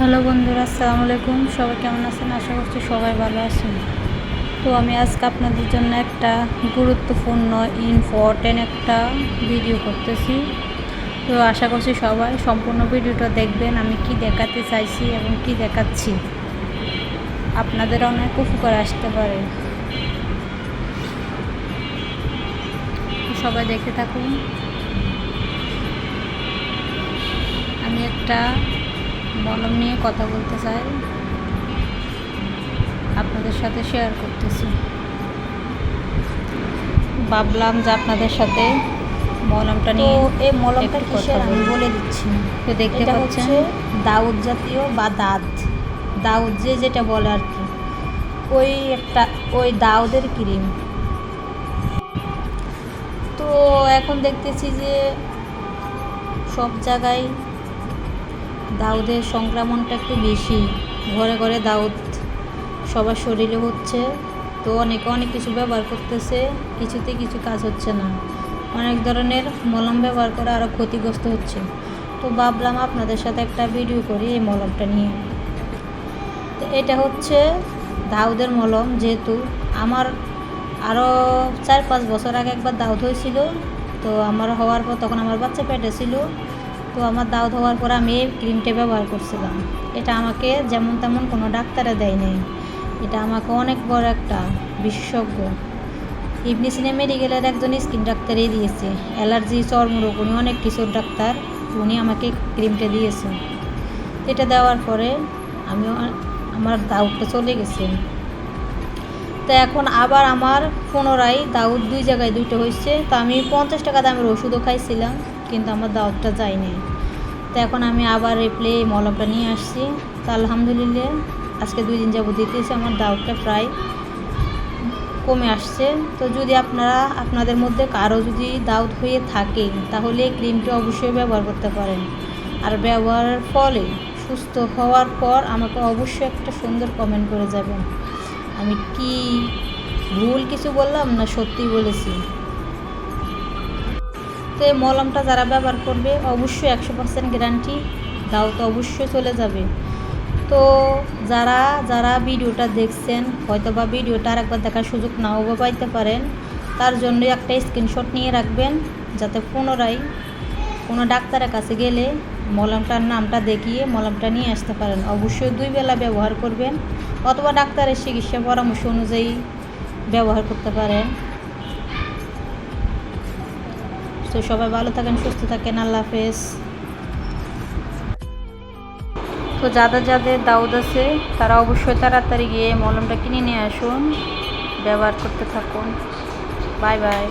Hello বন্ধুরা, আসসালামু আলাইকুম। সবাই কেমন আছেন? আশা করছি সবাই ভালো আছেন। তো আমি আজকে আপনাদের জন্য একটা গুরুত্বপূর্ণ ইম্পর্টেন্ট একটা ভিডিও করতেছি। তো আশা করছি সবাই সম্পূর্ণ ভিডিওটা দেখবেন। আমি কি দেখাতে চাইছি এবং কি দেখাচ্ছি, আপনাদের অনেক উপকার আসতে পারে। সবাই দেখে থাকুন। আমি একটা মলম নিয়ে কথা বলতে চাই। আপনাদের সাথে শেয়ার করতেছি। ভাবলাম যে আপনাদের সাথে মলমটা নিয়ে এই মলমটা কিসের আমি বলে। দিচ্ছি। তো দেখতে পাচ্ছেন? দাউদ জাতীয় বা দাঁত। দাউদ যে যেটা বলে আর কি। ওই একটা ওই দাউদের ক্রিম। তো এখন দেখতেছি যে সব জায়গায় দাউদের সংক্রমণটা একটু বেশি। ঘরে ঘরে দাউদ সবার শরীরে হচ্ছে, তো অনেকে অনেক কিছু ব্যবহার করতেছে, কিছুতে কিছু কাজ হচ্ছে না। অনেক ধরনের মলম ব্যবহার করে আরও ক্ষতিগ্রস্ত হচ্ছে। তো ভাবলাম আপনাদের সাথে একটা ভিডিও করি এই মলমটা নিয়ে। তো এটা হচ্ছে দাউদের মলম, যেহেতু আমার আরও চার পাঁচ বছর আগে একবার দাউদ হয়েছিল, তো আমার হওয়ার পর তখন আমার বাচ্চা পেটে ছিল। তো আমার দাউদ হওয়ার পর আমি এই ক্রিমটা ব্যবহার করছিলাম। এটা আমাকে যেমন তেমন কোনো ডাক্তারে দেয় নাই। এটা আমাকে অনেক বড় একটা বিশেষজ্ঞ। ইবনি সিনে মেডিকেলের একজন স্কিন ডাক্তারই দিয়েছে। অ্যালার্জি চর্মরোগ, উনি অনেক কিছুর ডাক্তার, উনি আমাকে ক্রিমটা দিয়েছে। এটা দেওয়ার পরে আমি আমার দাউদটা চলে গেছে। তো এখন আবার আমার পুনরায় দাউদ দুই জায়গায় দুটো হয়েছে। তো আমি পঞ্চাশ টাকা দামের ওষুধও খাইছিলাম। কিন্তু আমার দাউদটা যায়নি। তো এখন আমি আবার রিপ্লে মলমটা নিয়ে আসছি। তো আলহামদুলিল্লাহ, আজকে দুই দিন যাব দিতেছি আমার দাউদটা প্রায় কমে আসছে। তো যদি আপনারা, আপনাদের মধ্যে কারও যদি দাউদ হয়ে থাকে, তাহলে এই ক্রিমটা অবশ্যই ব্যবহার করতে পারেন। আর ব্যবহারের ফলে সুস্থ হওয়ার পর আমাকে অবশ্যই একটা সুন্দর কমেন্ট করে যাবেন। আমি কি ভুল কিছু বললাম না সত্যি বলেছি? তো এই মলমটা যারা ব্যবহার করবে, অবশ্যই একশো পার্সেন্ট গ্যারান্টি দাও তো অবশ্যই চলে যাবে। তো যারা যারা ভিডিওটা দেখছেন হয়তো বা ভিডিওটা আরেকবার দেখার সুযোগ নাও বা পাইতে পারেন, তার জন্য একটা স্ক্রিনশট নিয়ে রাখবেন, যাতে পুনরায় কোনো ডাক্তারের কাছে গেলে মলমটার নামটা দেখিয়ে মলমটা নিয়ে আসতে পারেন। অবশ্যই দুই বেলা ব্যবহার করবেন, অথবা ডাক্তারের চিকিৎসা পরামর্শ অনুযায়ী ব্যবহার করতে পারেন। তো সবাই ভালো থাকেন, সুস্থ থাকেন, আল্লাহ হাফেজ। তো যাদের যাদের দাউদ আছে, তারা অবশ্যই তাড়াতাড়ি গিয়ে মলমটা কিনে নিয়ে আসুন, ব্যবহার করতে থাকুন। Bye bye.